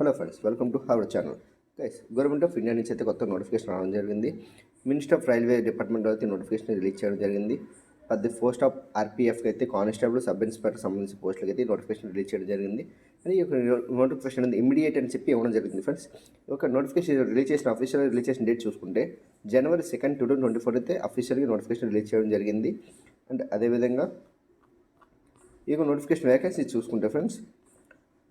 Hello friends welcome to our channel. Guys government of India నుంచి అయితే కొత్త notification రావడం జరిగింది. మినిస్టర్ ఆఫ్ రైల్వే డిపార్ట్మెంట్ అయితే నోటిఫికేషన్ రిలీజ్ చేయడం జరిగింది. పది ది పోస్ట్ ఆఫ్ ఆర్పీఎఫ్కి అయితే కానిస్టేబుల్ సబ్ ఇన్స్పెక్టర్ సంబంధించిన పోస్టులకి అయితే నోటిఫికేషన్ రిలీజ్ చేయడం జరిగింది. అని ఈ యొక్క నోటిఫికేషన్ అనేది ఇమీడియట్ అని చెప్పి ఇవ్వడం జరిగింది ఫ్రెండ్స్ ఈ యొక్క నోటిఫికేషన్ రిలీజ్ చేసిన అఫీషియల్ రిలీజ్ చేసిన డేట్ చూసుకుంటే January second two thousand twenty four అయితే అఫీషియల్గా నోటిఫికేషన్ రిలీజ్ చేయడం జరిగింది. అండ్ అదేవిధంగా ఈ యొక్క నోటిఫికేషన్ వేకెన్సీ చూసుకుంటే ఫ్రెండ్స్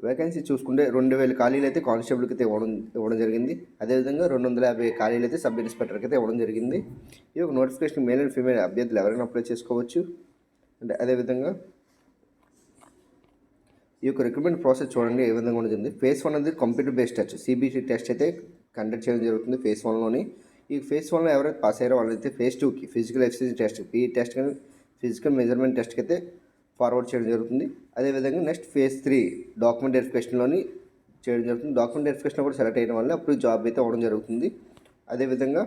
వేకెన్సీ చూసుకుంటే రెండు వేల ఖాళీలు అయితే కానిస్టేబుల్కి అయితే ఇవ్వడం ఇవ్వడం జరిగింది. అదేవిధంగా రెండు వందల యాభై ఖాళీలు అయితే సబ్ ఇన్స్పెక్టర్కి అయితే ఇవ్వడం జరిగింది. ఈ యొక్క నోటిఫికేషన్ మేల్ అండ్ ఫీమేల్ అభ్యర్థులు ఎవరైనా అప్లై చేసుకోవచ్చు. అంటే అదేవిధంగా ఈ యొక్క రిక్రూట్మెంట్ ప్రాసెస్ చూడండి ఏ విధంగా ఉంటుంది ఫేస్ వన్ అనేది computer based test CBC test అయితే కండక్ట్ చేయడం జరుగుతుంది ఫేస్ వన్లోని ఈ ఫేస్ వన్లో ఎవరైతే పాస్ అయ్యారో వాళ్ళైతే ఫేస్ టూకి ఫిజికల్ ఎక్సర్సైజ్ టెస్ట్ ఈ టెస్ట్ కానీ ఫిజికల్ మెజర్మెంట్ టెస్ట్కి అయితే ఫార్వర్డ్ చేయడం జరుగుతుంది. అదేవిధంగా నెక్స్ట్ ఫేజ్ త్రీ డాక్యుమెంట్ వెరిఫికేషన్లోని చేయడం జరుగుతుంది. డాక్యుమెంట్ వెరిఫికేషన్ కూడా సెలెక్ట్ అయిన వల్ల అప్పుడు జాబ్ అయితే అవ్వడం జరుగుతుంది. అదేవిధంగా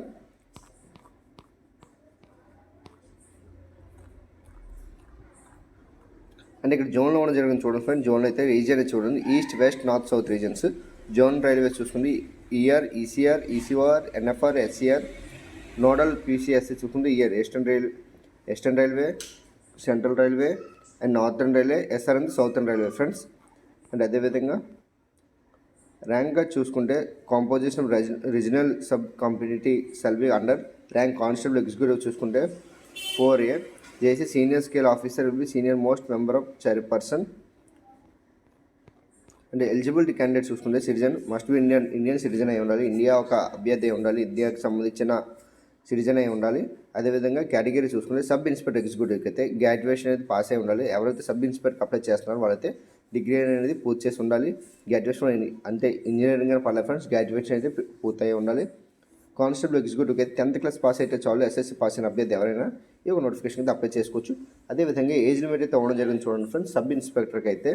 అంటే ఇక్కడ జోన్లో ఉండడం జరిగింది చూడండి ఫ్రెండ్ జోన్లో అయితే రీజియన్ చూడండి. East west north south regions zone railways చూసుకుంటే ER ECR ECR NFR SCR nodal PCSC చూసుకుంటే ER eastern rail eastern railway central railway and northern railway SR and southern railway friends. And అదేవిధంగా ర్యాంక్గా చూసుకుంటే composition regional sub competitive సెల్వి under rank constable executive చూసుకుంటే four year JC senior scale officer will be senior most member of chairperson అంటే eligibility candidate చూసుకుంటే citizen must be Indian Indian citizen అయి ఉండాలి. India ఒక అభ్యర్థి అయి ఉండాలి. ఇండియాకి సంబంధించిన సిటిజన్ అయి ఉండాలి. అదేవిధంగా కేటగిరీ చూసుకుంటే సబ్ ఇన్స్పెక్టర్ ఎగ్జిక్యూటివ్కి అయితే గ్రాడ్యుయేషన్ అనేది పాస్ అయి ఉండాలి. ఎవరైతే సబ్ ఇన్స్పెక్టర్ అప్లై చేస్తున్నారో వాళ్ళైతే డిగ్రీ అనేది పూర్తి చేసి ఉండాలి. గ్రాడ్యుయేషన్ అంటే ఇంజనీరింగ్ అని పర్లేదు ఫ్రెండ్స్ గ్రాడ్యుయేషన్ అయితే పూర్తయి ఉండాలి. కానిస్టేబుల్ ఎగ్జిక్యూటివ్కి అయితే టెన్త్ క్లాస్ పాస్ అయితే చాలు. ఎస్ఎస్సీ పాస్ అయిన అభ్యర్థి ఎవరైనా ఈ యొక్క నోటిఫికేషన్ అయితే అప్లై చేసుకోవచ్చు. అదేవిధంగా ఏజ్ లిమిట్ అయితే అవ్వడం జరిగింది చూడండి ఫ్రెండ్స్ సబ్ ఇన్స్పెక్టర్కి అయితే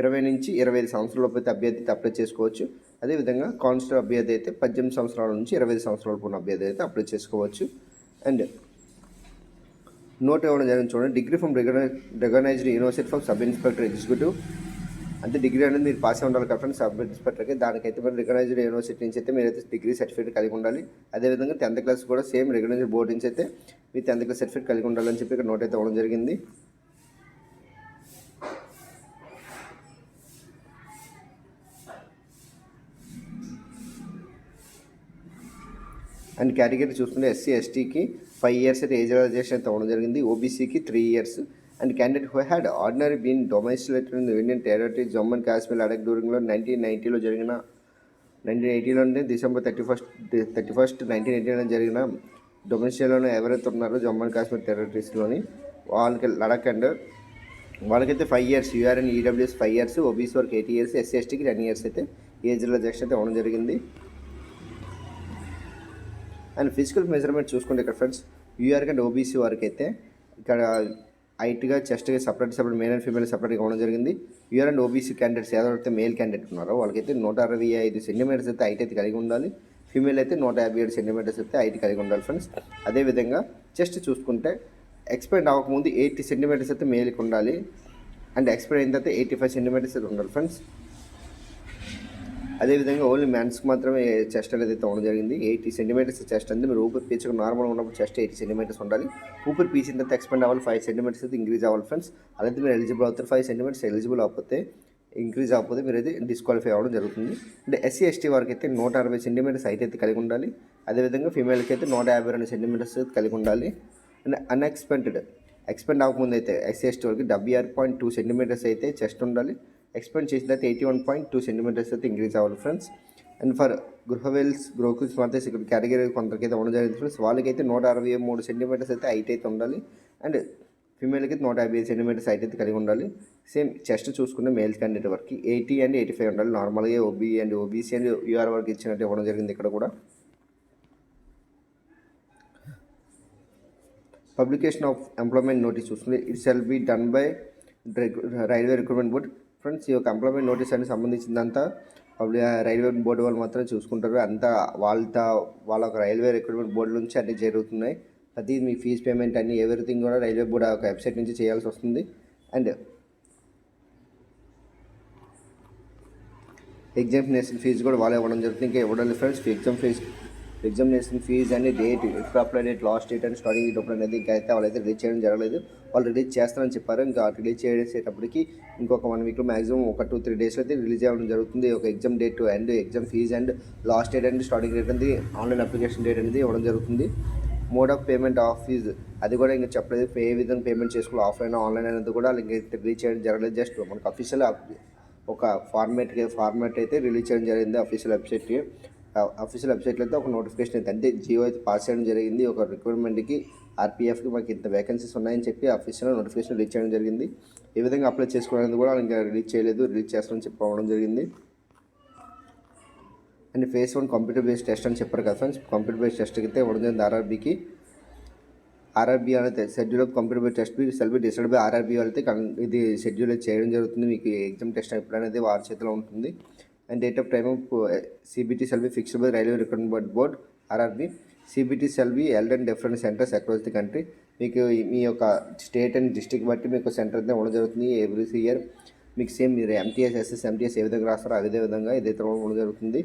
ఇరవై నుంచి ఇరవై ఐదు సంవత్సరాలలోపు అయితే అభ్యర్థి అయితే అప్లై చేసుకోవచ్చు. అదేవిధంగా కానిస్టేబుల్ అభ్యర్థి అయితే పద్దెనిమిది సంవత్సరాల నుంచి ఇరవై ఐదు సంవత్సరాల ఉన్న అభ్యర్థి అయితే అప్లై చేసుకోవచ్చు. అండ్ నోట్ ఇవ్వడం జరిగింది చూడండి. Degree from recognised university from sub inspector executive అంటే డిగ్రీ అనేది మీరు పాస్ అయి ఉండాలి కాబట్టి సబ్ ఇన్స్పెక్టర్కి. దానికైతే మీరు రికగ్నైజ్డ్ యూనివర్సిటీ నుంచి అయితే మీరైతే డిగ్రీ సర్టిఫికేట్ కలిగి ఉండాలి. అదేవిధంగా టెన్త్ క్లాస్ కూడా సేమ్ రికగ్నైజ్డ్ బోర్డు నుంచి అయితే మీ టెన్త్ క్లాస్ సర్టిఫికేట్ కలిగి ఉండాలని చెప్పి ఇక్కడ నోట్ అయితే అవ్వడం జరిగింది. అండ్ కేటగిరీ చూసుకుంటే ఎస్సీ ఎస్టీకి ఫైవ్ ఇయర్స్ అయితే ఏజ్ రిజర్వేషన్ అయితే అవ్వడం జరిగింది. ఓబీసీకి three years. And candidate who had ordinary been domiciled in Indian territory Jammu and Kashmir Ladakh దూరంలో నైన్టీన్ నైంటీలో జరిగిన nineteen ఎయిటీలో December thirty first thirty first nineteen ఎయిటీలో జరిగిన డొమెస్టిక్లోనే ఎవరైతే ఉన్నారో జమ్మూ అండ్ కాశ్మీర్ టెరిటరీస్లోని వాళ్ళకి లడక్ అండ్ వాళ్ళకైతే five years UR and EWS five years OBC వరకు ఎయిట్ ఇయర్స్ ఎస్సీ ఎస్టీకి టెన్ ఇయర్స్ అయితే ఏజ్ రిలాక్సేషన్ అయితే అవ్వడం జరిగింది. అండ్ ఫిజికల్ మెజర్మెంట్ చూసుకుంటే ఇక్కడ ఫ్రెండ్స్ యూఆర్ అండ్ ఓబీసీ వారికి అయితే ఇక్కడ హైట్గా చెస్ట్గా separate separate male and female సపరేట్గా ఇవ్వడం జరిగింది. యూఆర్ అండ్ ఓబీసీ క్యాండిడేట్స్ ఎవరైతే మేల్ క్యాండిడేట్ ఉన్నారో వాళ్ళకైతే నూట అరవై ఐదు సెంటీమీటర్స్ అయితే హైట్ అయితే కలిగి ఉండాలి. ఫీమేల్ అయితే నూట యాభై ఏడు సెంటీమీటర్స్ అయితే హైట్ కలిగి ఉండాలి ఫ్రెండ్స్ అదేవిధంగా చెస్ట్ చూసుకుంటే ఎక్స్పైర్డ్ అవ్వకముందు ఎయిటీ సెంటీమీటర్స్ అయితే మేల్కి ఉండాలి. అండ్ ఎక్స్పైర్ అయిన తర్వాత ఎయిటీ ఫైవ్ సెంటీమీటర్స్ అయితే ఉండాలి ఫ్రెండ్స్ అదేవిధంగా ఓన్లీ మ్యాన్స్కి మాత్రమే చెస్ట్ అనేది అయితే ఉండడం జరిగింది. ఎయిటీ సెంటీమీటర్స్ చెస్ట్ అంది మీరు ఊపిరి పీల్చుకు నార్మల్గా ఉన్నప్పుడు చెస్ట్ ఎయిటీ సెంటీమీటర్స్ ఉండాలి. ఊపిరి పీల్చిన తర్వాత ఎక్స్పెండ్ అవ్వాలి. ఫైవ్ సెంటీమీటర్స్ అయితే ఇంక్రీజ్ అవ్వాలి ఫ్రెండ్స్ అలాగే మీరు ఎలిజిబుల్ అవుతారు. ఫైవ్ సెంటీమీటర్స్ ఎలిజిబుల్ అవ్వకపోతే ఇంక్రీజ్ అవ్వకపోతే మీరు అయితే డిస్క్వాలిఫై అవ్వడం జరుగుతుంది. అంటే ఎస్సీ ఎస్టీ వారికి అయితే నూట అరవై సెంటీమీటర్స్ హైట్ అయితే కలిగి ఉండాలి. అదేవిధంగా ఫీమేల్కి అయితే నూట యాభై రెండు సెంటీమీటర్స్ కలిగి ఉండాలి. అండ్ అన్ఎక్స్పెక్టెడ్ ఎక్స్పెండ్ అవ్వకముందు అయితే ఎస్సీ ఎస్టీ వరకు డెబ్బై ఆరు పాయింట్ టూ సెంటీమీటర్స్ అయితే చెస్ట్ ఉండాలి. ఎక్స్పెండ్ చేసిన eighty one point two centimetres అయితే ఇంక్రీజ్ అవ్వాలి ఫ్రెండ్స్ అండ్ ఫర్ గృహవేల్స్ బ్రోకర్స్ మాత్రం ఇక్కడ కేటగిరీ అయితే ఉండడం జరిగింది ఫ్రెండ్స్ వాళ్ళకైతే నూట అరవై మూడు సెంటీమీటర్స్ అయితే హైట్ అయితే ఉండాలి. అండ్ ఫీమేల్కి నూట యాభై సెంటీమీటర్స్ హైట్ అయితే కలిగి ఉండాలి. సేమ్ చెస్ట్ చూసుకుంటే మేల్ క్యాండిడేట్ వరకు ఎయిటీ అండ్ ఎయిటీ ఫైవ్ ఉండాలి నార్మల్గా OB and OBC and UR వరకు ఇచ్చినట్టు ఇవ్వడం జరిగింది ఇక్కడ కూడా. పబ్లికేషన్ ఆఫ్ ఎంప్లాయ్మెంట్ నోటీస్ చూసుకుంటే it shall be done by railway recruitment board friends ఈ యొక్క ఎంప్లాయ్మెంట్ నోటీస్ అని సంబంధించిందంతా పబ్లిక్ రైల్వే బోర్డు వాళ్ళు మాత్రమే చూసుకుంటారు. అంతా వాళ్ళ వాళ్ళ ఒక రైల్వే రిక్రూట్మెంట్ బోర్డు నుంచి అన్ని జరుగుతున్నాయి. ప్రతి మీ ఫీజ్ పేమెంట్ అన్ని ఎవ్రీథింగ్ కూడా రైల్వే బోర్డు ఒక వెబ్సైట్ నుంచి చేయాల్సి వస్తుంది. అండ్ ఎగ్జామినేషన్ ఫీజు కూడా వాళ్ళే ఇవ్వడం జరుగుతుంది. ఇంకా ఇవ్వడం friends exam fee examination fee అని డేట్ ఎప్పుడు అప్లై డేట్ లాస్ట్ డేట్ అని స్టార్టింగ్ డేట్ అప్పుడు అనేది ఇంకా అయితే వాళ్ళైతే రిలీజ్ చేయడం జరగలేదు. వాళ్ళు రిలీజ్ చేస్తారని చెప్పారు. ఇంకా రిలీజ్ చేసేటప్పటికి ఇంకొక వన్ వీక్లో మాక్సిమం ఒక టూ త్రీ డేస్లో అయితే రిలీజ్ అవ్వడం జరుగుతుంది. ఒక exam date and exam fee and last date and starting date అనేది ఆన్లైన్ అప్లికేషన్ డేట్ అనేది ఇవ్వడం జరుగుతుంది. Mode of payment of fee అది కూడా ఇంకా చెప్పలేదు. ఏ విధంగా పేమెంట్ చేసుకోవాలి? ఆఫ్లైన్ ఆన్లైన్ అనేది కూడా వాళ్ళకి రిలీజ్ చేయడం జరగలేదు. జస్ట్ మనకు అఫీషియల్ ఒక ఫార్మేట్ ఫార్మాట్ అయితే రిలీజ్ చేయడం జరిగింది అఫీషియల్ వెబ్సైట్కి అఫీషియల్ వెబ్సైట్లో అయితే ఒక నోటిఫికేషన్ అయితే అంతే జియో అయితే పాస్ చేయడం జరిగింది. ఒక రిక్రూట్మెంట్కి ఆర్పీఎఫ్కి మాకు ఇంత వేకెన్సీస్ ఉన్నాయని చెప్పి అఫీషియల్ నోటిఫికేషన్ రిలీజ్ చేయడం జరిగింది. ఏ విధంగా అప్లై చేసుకోవడానికి కూడా ఇంకా రిలీజ్ చేయలేదు రిలీజ్ చేస్తామని చెప్పడం జరిగింది. And phase one computer based test అని చెప్పారు కదా ఫ్రెండ్స్ కంప్యూటర్ బేస్డ్ టెస్ట్కి అయితే ఇవ్వడం జరిగింది ఆర్ఆర్బీకి ఆర్ఆర్బీ అనేది schedule of computer by test shall be decide by RRB అయితే ఇది షెడ్యూల్ చేయడం జరుగుతుంది. మీకు ఎగ్జామ్ టెస్ట్ ఎప్పుడు అనేది వారి చేతిలో ఉంటుంది. And date of time of CBT shall be fixed railway record board RRB CBT shall held and different centres across the country మీకు మీ యొక్క స్టేట్ అండ్ డిస్టిక్ బట్టి మీకు సెంటర్ అయితే ఉండడం జరుగుతుంది ఎవ్రీ ఇయర్ మీకు సేమ్ మీరు ఎంటీఎస్ ఎస్ఎస్ ఎంటీఎస్ ఏ విధంగా రాస్తారో అదే విధంగా ఇదైతే ఉండడం జరుగుతుంది.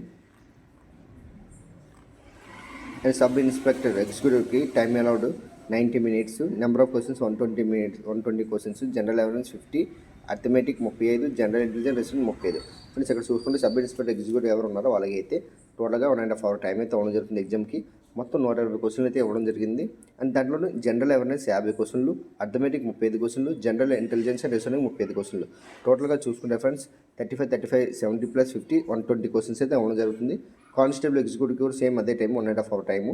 And sub inspector ఎగ్జిక్యూటివ్కి time allowed ninety minutes number of questions one twenty minutes one twenty questions general awareness fifty arithmetic ముప్పై ఐదు జనరల్ ఇంటెలిజెన్స్ రెసిడెంట్ ముప్పై ఐదు. ఫ్రెండ్స్ ఇక్కడ చూసుకుంటే సబ్ ఇన్స్పెక్టర్ ఎగ్జిక్యూటివ్ ఎవరు ఉన్నారో వాళ్ళకి అయితే టోటల్గా one and half hour time అయితే అవ్వడం జరుగుతుంది ఎగ్జామ్కి. మొత్తం నూట ఇరవై క్వశ్చన్లు అయితే ఇవ్వడం జరిగింది. అండ్ దాంట్లో జనరల్ అవేర్నెస్ యాభై క్వశ్చన్లు అథమెటిక్ ముప్పై ఐదు క్వశ్చన్లు జనరల్ ఇంటెలిజెన్స్ అండ్ రెసిడెంట్ ముప్పై ఐదు క్వశ్చన్లు. టోటల్గా చూసుకుంటే friends thirty five thirty five seventy plus fifty one twenty questions అయితే అవ్వడం జరుగుతుంది. కానిస్టేబుల్ ఎగ్జిక్యూటివ్ కూడా సేమ్ అదే time one and half hour time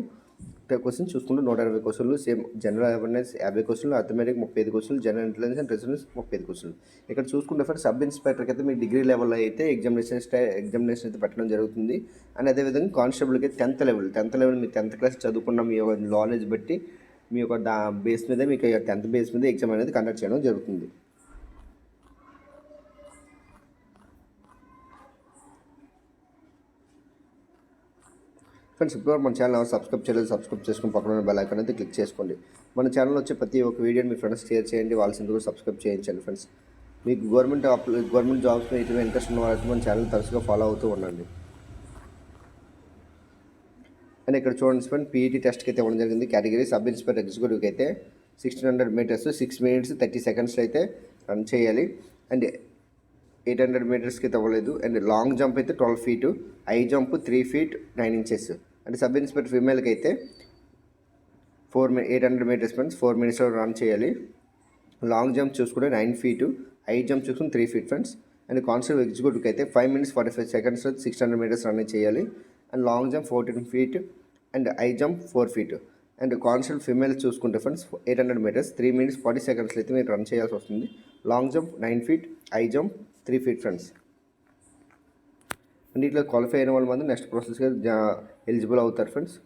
question చూసుకుంటే నూట అరవై క్వశ్చన్లు సేమ్ జనరల్ అవేర్నెస్ యాభై క్వశ్చన్లు అథమెటిక్ ముప్పై ఐదు క్వశ్చన్లు జనరల్ ఇంటెలిజెన్స్ అండ్ రెసిడెన్స్ ముప్పై ఐదు క్వశ్చన్లు ఇక్కడ చూసుకుంటే ఫర్ సబ్ ఇన్స్పెక్టర్కి అయితే మీ డిగ్రీ లెవెల్లో అయితే ఎగ్జామినేషన్ స్టై ఎగ్జామినేషన్ అయితే పెట్టడం జరుగుతుంది. అండ్ అదేవిధంగా కానిస్టేబుల్కి అయితే టెన్త్ లెవెల్ టెన్త్ లెవెల్ మీ టెన్త్ క్లాస్ చదువుకున్న మీ యొక్క నాలెడ్జ్ బట్టి మీ యొక్క దా బేస్ మీద మీకు టెన్త్ బేస్ మీద ఎగ్జామ్ అనేది కండక్ట్ చేయడం జరుగుతుంది. ఫ్రెండ్స్ ఇప్పుడు మన ఛానల్ సబ్స్క్రైబ్ చేయలేదు సబ్స్క్రైబ్ చేసుకుని పక్కన ఉన్న బెల్ ఐకాన్ అయితే క్లిక్ చేసుకోండి. మన ఛానల్ వచ్చే ప్రతి ఒక్క వీడియోని మీ ఫ్రెండ్స్ షేర్ చేయండి వాళ్ళసింది కూడా సబ్స్క్రైబ్ చేయించండి ఫ్రెండ్స్ మీకు గవర్నమెంట్ గవర్నమెంట్ జాబ్స్ మీద ఇటువంటి ఇంట్రెస్ట్ ఉన్న వాళ్ళైతే మన ఛానల్ తరచుగా ఫాలో అవుతూ ఉండండి. అండ్ ఇక్కడ చూడండి ఫ్రెండ్ పీఈటీ టెస్ట్కి అయితే ఇవ్వడం జరిగింది. కేటగిరీ సబ్ ఇన్స్పెక్టర్ ఎగ్జిక్యూటివ్కి అయితే sixteen hundred metres six minutes thirty సెకండ్స్లో అయితే రన్ చేయాలి. అండ్ ఎయిట్ హండ్రెడ్ మీటర్స్కి అయితే అవ్వలేదు అండ్ లాంగ్ జంప్ అయితే twelve feet high jump three feet nine inches అంటే సబ్ ఇన్స్పెక్టర్ ఫీమేల్కి అయితే ఫోర్ మి eight hundred metres friends four మినిట్స్లో రన్ చేయాలి. లాంగ్ జంప్ చూసుకుంటే నైన్ ఫీటు హై జంప్ చూసుకుని three feet friends. And constant ఎగ్జిక్యూటివ్కి అయితే five minutes forty five seconds six hundred metres run చేయాలి. And long jump fourteen feet and high jump four feet. And constant female చూసుకుంటే friends eight hundred metres three minutes forty సెకండ్స్లో అయితే మీరు run చేయాల్సి వస్తుంది. Long jump nine feet high jump three feet friends. And ఇట్లా qualify అయిన వాళ్ళు మాత్రం నెక్స్ట్ ప్రాసెస్గా ఎలిజిబుల్ అవుతారు ఫ్రెండ్స్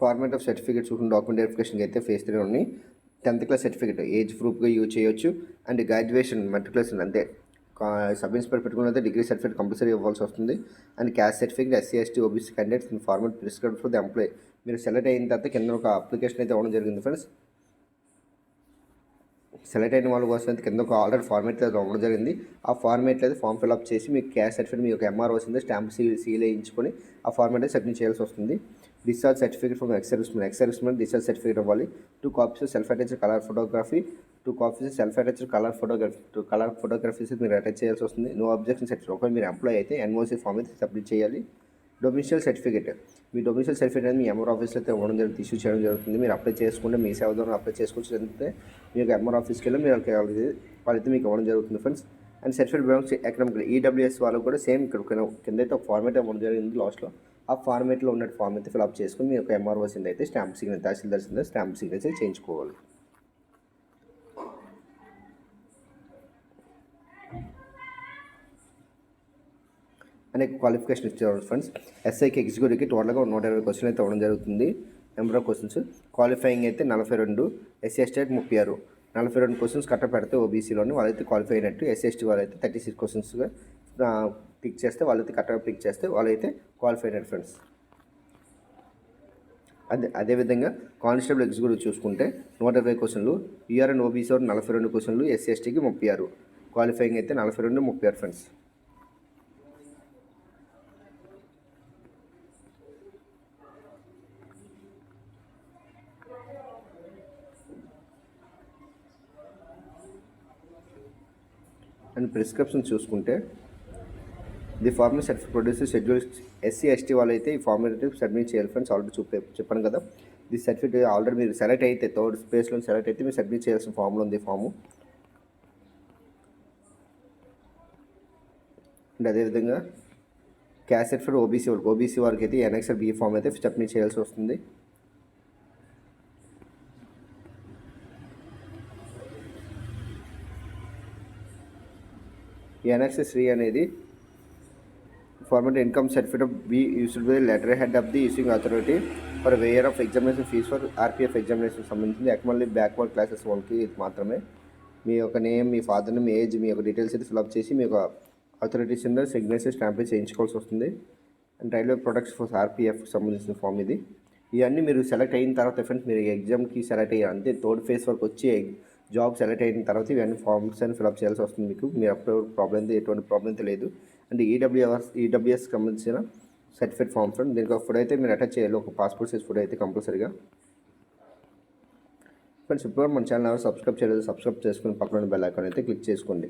ఫార్మేట్ ఆఫ్ సర్టిఫికేట్ చూసుకున్న డాక్యుమెంట్ వెరిఫికేషన్కి అయితే ఫేస్ త్రీ ఉన్నాయి. టెన్త్ క్లాస్ సర్టిఫికేట్ ఏజ్ ప్రూఫ్గా యూజ్ చేయొచ్చు. అండ్ గ్రాడ్యుయేషన్ మెట్రికులేషన్ అంతే. సబ్ ఇన్స్పెక్టర్ పెట్టుకున్నైతే డిగ్రీ సర్టిఫికేట్ కంపల్సరీ ఇవ్వాల్సి వస్తుంది. And caste certificate SC ST OBC candidates format prescribe for the employ మీరు సెలెక్ట్ అయిన తర్వాత కింద ఒక అప్లికేషన్ అయితే ఇవ్వడం జరిగింది ఫ్రెండ్స్ సెలెక్ట్ అయిన వాళ్ళ కోసం అయితే కింద ఒక ఆల్రెడీ ఫార్మేట్ అయితే ఇవ్వడం జరిగింది. ఆ ఫార్మేట్లో అయితే ఫామ్ ఫిల్అప్ చేసి మీకు క్యాష్ సర్టిఫికేట్ మీ యొక్క ఎంఆర్ వస్తుంది స్టాంప్ సీల్ సీల్ వేయించుకొని ఆ ఫార్మేట్ అయితే సబ్మిట్ చేయాల్సి వస్తుంది. Discharge certificate from ex servicemen ex servicemen discharge certificate అవ్వాలి two copies self attached colour photography two copies self attached colour photography two colour photographies మీరు attach చేయాల్సి వస్తుంది. నో అబ్జెక్షన్ సర్టిఫికేట్ ఒకవేళ మీరు ఎంప్లాయ్ అయితే ఎన్ఓసీ ఫామ్ అయితే submit చేయాలి. డొమిషియల్ certificate. మీ డొమిషియల్ certificate అనేది మీ ఎంఆర్ ఆఫీస్లో అయితే ఇవ్వడం జరుగుతుంది ఇష్యూ చేయడం జరుగుతుంది. మీరు అప్లై చేసుకుంటే మీ సేవ ద్వారా అప్లై చేసుకోవచ్చు. లేదంటే మీ యొక్క ఎంఆర్ ఆఫీస్కి వెళ్ళి మీరు వాళ్ళకి వాళ్ళైతే మీకు ఇవ్వడం జరుగుతుంది friends. And certificate belongs economic EWS వాళ్ళకు కూడా సేమ్ ఇక్కడ కింద అయితే ఒక ఫార్మేట్ ఇవ్వడం జరిగింది లాస్ట్లో. ఆ ఫార్మేట్లో ఉన్న ఫార్మ్ అయితే ఫిల్అప్ చేసుకుని మీ యొక్క ఎంఆర్ఓ అయితే స్టాంప్ సిగ్నేచర్ తహసీల్దార్ సింద స్టాంప్ సిగ్నేచర్ చేయించుకోవాలి. అనే క్వాలిఫికేషన్ ఇచ్చారు ఫ్రెండ్స్ ఎస్ఐకి ఎగ్జిక్యూటివ్కి టోటల్గా నూట ఇరవై క్వశ్చన్ అయితే ఇవ్వడం జరుగుతుంది. నెంబర్ ఆఫ్ క్వశ్చన్స్ క్వాలిఫైయింగ్ అయితే నలభై రెండు ఎస్సీ ఎస్టేట్ అయితే ముప్పై ఆరు. నలభై రెండు క్వశ్చన్స్ కట్ట పెడితే ఓబీసీలోని వాళ్ళైతే క్వాలిఫై అయినట్టు ఎస్సీ ఎస్టీ వాళ్ళైతే థర్టీ సిక్స్ క్వశ్చన్స్గా పిక్ చేస్తే వాళ్ళైతే కరెక్ట్గా పిక్ చేస్తే వాళ్ళైతే క్వాలిఫై అయినారు ఫ్రెండ్స్ అదే అదేవిధంగా కానిస్టేబుల్ ఎగ్జిక్యూటివ్ చూసుకుంటే నూట ఇరవై క్వశ్చన్లు యూఆర్ అండ్ ఓబీసీ వారు నలభై రెండు క్వశ్చన్లు ఎస్సీ ఎస్టీకి ముప్పై ఆరు. క్వాలిఫైయింగ్ అయితే నలభై రెండు ముప్పై ఆరు ఫ్రెండ్స్ అండ్ ప్రిస్క్రిప్షన్ చూసుకుంటే the former certificate produce schedule SC ST వాళ్ళు అయితే ఈ ఫార్మేటివ్ సబ్మిట్ చేయాలి ఫ్రెండ్స్ ఆల్రెడీ చూపే చెప్పాను కదా. ది సర్టిఫికేట్ ఆల్రెడీ మీరు సెలెక్ట్ అయితే థర్డ్ స్పేస్లో సెలెక్ట్ అయితే మీరు సబ్మిట్ చేయాల్సిన ఫామ్లో ఉంది ఫాము అండ్ అదేవిధంగా క్యాసెట్ ఫర్ ఓబీసీ వాళ్ళకి ఓబీసీ వారికి అయితే ఎన్ఎక్స్ఆర్ బీ ఫామ్ అయితే సబ్మిట్ చేయాల్సి వస్తుంది. ఎన్ఎక్స్ఎస్ త్రీ అనేది format income certificate be used by letter head of the using authority for waiver of examination fee for RPF examination సంబంధించింది. ఎక్మల్లీ బ్యాక్వర్డ్ క్లాసెస్ వాళ్ళకి ఇది మాత్రమే. మీ యొక్క నేమ్ మీ ఫాదర్ మీ ఏజ్ మీ యొక్క డీటెయిల్స్ అయితే ఫిల్అప్ చేసి మీ యొక్క అథారిటీస్ కింద సిగ్నేచర్ స్టాంప్ చేయించుకోవాల్సి వస్తుంది. And railway products for RPF సంబంధించిన ఫామ్ ఇది. ఇవన్నీ మీరు సెలెక్ట్ అయిన తర్వాత ఫ్రెండ్స్ మీరు ఎగ్జామ్కి సెలెక్ట్ అయ్యారు అంతే థర్డ్ ఫేజ్ వరకు వచ్చి జాబ్ సెలెక్ట్ అయిన తర్వాత ఇవన్నీ ఫామ్స్ అని ఫిల్అప్ చేయాల్సి వస్తుంది మీకు. మీరు అప్పుడు ప్రాబ్లం ఎటువంటి ప్రాబ్లం అయితే లేదు. అండ్ ఈడబ్ల్యూఆర్ ఈడబ్ల్యూఎస్ సంబంధించిన సర్టిఫికేట్ ఫామ్స్ ఫ్రెండ్ దీనికి ఒక ఫోటో అయితే మీరు అటాచ్ చేయాలి. ఒక పాస్పోర్ట్ సైజ్ ఫోటో అయితే కంపల్సరీగా ఫ్రెండ్స్ ఇప్పుడు మన ఛానల్ సబ్స్క్రైబ్ చేయలేదు సబ్స్క్రైబ్ చేసుకుని పక్కన బెల్ ఐకాన్ అయితే క్లిక్ చేసుకోండి.